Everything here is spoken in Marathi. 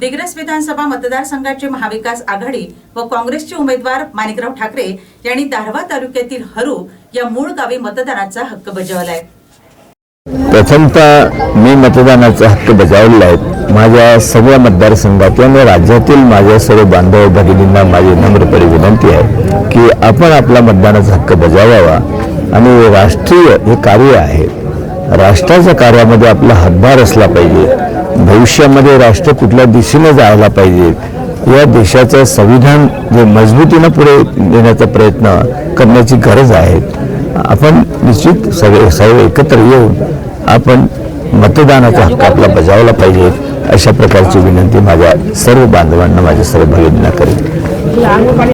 दिग्रस विधानसभा मतदारसंघाचे महाविकास आघाडी व काँग्रेसचे उमेदवार माणिकराव ठाकरे यांनी दारव्हा तालुक्यातील हरू या मूळ गावी मतदानाचा हक्क बजावलाय. प्रथमतः मी मतदानाचा हक्क बजावलेला आहे. माझ्या सगळ्या मतदारसंघात आणि राज्यातील माझ्या सर्व बांधव भगिनींना माझी नम्रपणे विनंती आहे की आपण आपला मतदानाचा हक्क बजावावा. आणि राष्ट्रीय हे कार्य आहे. राष्ट्राच्या कार्यामध्ये आपला हातभार असला पाहिजे. भविष्यामध्ये राष्ट्र कुठल्या दिशेने जायला पाहिजे या देशाचं संविधान जे मजबूतीनं पुढे नेण्याचा प्रयत्न करण्याची गरज आहे. आपण निश्चित सगळे सर्व एकत्र येऊन आपण मतदानाचा हक्क आपला बजावला पाहिजे अशा प्रकारची विनंती माझ्या सर्व बांधवांना माझ्या सर्व भगिनींना करेन.